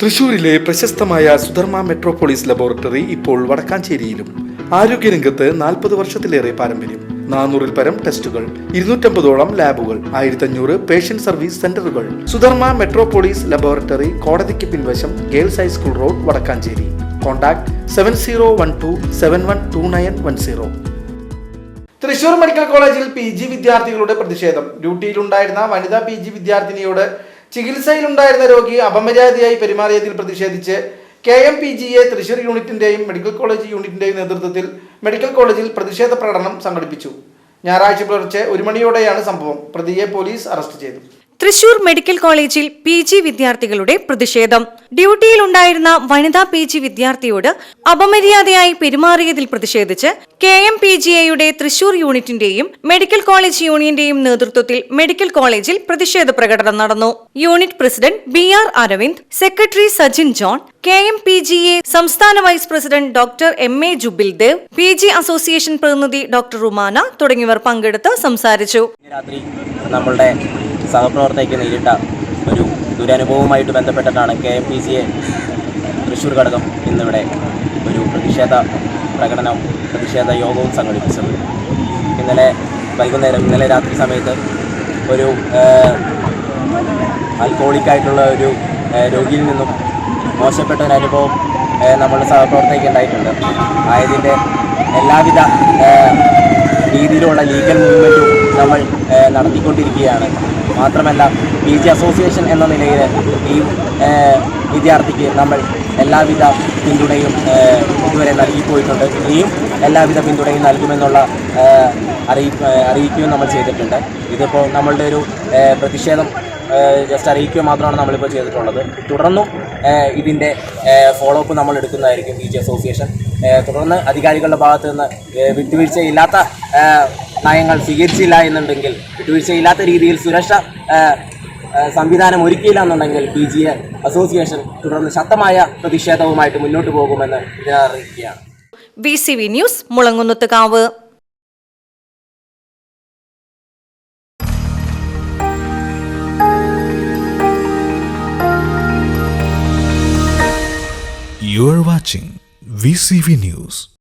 തൃശൂരിലെ പ്രശസ്തമായ Sudharma metropolis laboratory ഇപ്പോൾ വടക്കാഞ്ചേരിയിലും. ആരോഗ്യരംഗത്ത് നാൽപ്പത് വർഷത്തിലേറെ പാരമ്പര്യം. നാനൂറിൽ പരം ടെസ്റ്റുകൾ ഇരുന്നൂറ്റമ്പതോളം ലാബുകൾ ആയിരത്തഞ്ഞൂറ് പേഷ്യന്റ് സർവീസ് സെന്ററുകൾ. സുധർമ്മ മെട്രോപോളിസ് ലബോറട്ടറി കോടതിക്ക് പിൻവശം girls high school road Wadakkanchery. Contact seven zero one two seven one two nine one zero. Thrissur medical കോളേജിൽ പി ജി വിദ്യാർത്ഥികളുടെ പ്രതിഷേധം. ഡ്യൂട്ടിയിലുണ്ടായിരുന്ന വനിതാ പി ജി വിദ്യാർത്ഥിനിയോട് ചികിത്സയിലുണ്ടായിരുന്ന രോഗി അപമര്യാദയായി പെരുമാറിയതിൽ പ്രതിഷേധിച്ച് K M P G A Thrissur യൂണിറ്റിന്റെയും medical college യൂണിറ്റിന്റെയും നേതൃത്വത്തിൽ മെഡിക്കൽ കോളേജിൽ പ്രതിഷേധ പ്രകടനം സംഘടിപ്പിച്ചു. ഞായറാഴ്ച പുലർച്ചെ ഒരു മണിയോടെയാണ് സംഭവം. പ്രതിയെ പോലീസ് അറസ്റ്റ് ചെയ്തു. തൃശൂർ മെഡിക്കൽ കോളേജിൽ പി ജി വിദ്യാർത്ഥികളുടെ പ്രതിഷേധം. ഡ്യൂട്ടിയിലുണ്ടായിരുന്ന വനിതാ പി ജി വിദ്യാർത്ഥിയോട് അപമര്യാദയായി പെരുമാറിയതിൽ പ്രതിഷേധിച്ച് കെ എം പി ജി എയുടെ തൃശൂർ യൂണിറ്റിന്റെയും മെഡിക്കൽ കോളേജ് യൂണിയന്റെയും നേതൃത്വത്തിൽ മെഡിക്കൽ കോളേജിൽ പ്രതിഷേധ പ്രകടനം നടന്നു. Unit president B R Aravind secretary Sajin John K M P G A സംസ്ഥാന vice president doctor M A Jubil Dev P G association പ്രതിനിധി ഡോക്ടർ റുമാന തുടങ്ങിയവർ പങ്കെടുത്ത് സംസാരിച്ചു. സഹപ്രവർത്തകയ്ക്ക് നേരിട്ട ഒരു ദുരനുഭവവുമായിട്ട് ബന്ധപ്പെട്ടിട്ടാണ് K M P C A Thrissur ഘടകം ഇന്നിവിടെ ഒരു പ്രതിഷേധ പ്രകടനം പ്രതിഷേധ യോഗവും സംഘടിപ്പിച്ചത്. ഇന്നലെ വൈകുന്നേരം ഇന്നലെ രാത്രി സമയത്ത് ഒരു ആൽക്കോളിക്കായിട്ടുള്ള ഒരു രോഗിയിൽ നിന്നും മോശപ്പെട്ട ഒരു അനുഭവം നമ്മളുടെ സഹപ്രവർത്തകയ്ക്ക് ഉണ്ടായിട്ടുണ്ട്. ആയതിന്റെ എല്ലാവിധ രീതിയിലുള്ള ലീഗൽ മൂവ്മെന്റും നമ്മൾ നടത്തിക്കൊണ്ടിരിക്കുകയാണ്. മാത്രമല്ല പി ജി അസോസിയേഷൻ എന്ന നിലയിൽ ഈ വിദ്യാർത്ഥിക്ക് നമ്മൾ എല്ലാവിധ പിന്തുണയും ഇതുവരെ നൽകിപ്പോയിട്ടുണ്ട്. ഇനിയും എല്ലാവിധ പിന്തുണയും നൽകുമെന്നുള്ള അറിയിപ്പ് അറിയിക്കുകയും നമ്മൾ ചെയ്തിട്ടുണ്ട്. ഇതിപ്പോൾ നമ്മളുടെ ഒരു പ്രതിഷേധം ജസ്റ്റ് അറിയിക്കുക മാത്രമാണ് നമ്മളിപ്പോൾ ചെയ്തിട്ടുള്ളത്. തുടർന്നും ഇതിന്റെ ഫോളോ അപ്പ് നമ്മൾ എടുക്കുന്നതായിരിക്കും പി ജി അസോസിയേഷൻ തുടർന്ന് അധികാരികളുടെ ഭാഗത്ത് നിന്ന് വിട്ടുവീഴ്ചയില്ലാത്ത നയങ്ങൾ സ്വീകരിച്ചില്ല എന്നുണ്ടെങ്കിൽ വിട്ടുവീഴ്ചയില്ലാത്ത രീതിയിൽ സുരക്ഷ സംവിധാനം ഒരുക്കിയില്ല എന്നുണ്ടെങ്കിൽ പി ജി എ അസോസിയേഷൻ തുടർന്ന് ശക്തമായ പ്രതിഷേധവുമായിട്ട് മുന്നോട്ട് പോകുമെന്ന് അറിയിക്കുകയാണ് V C V news Mulangunnathukavu You are watching VCV News.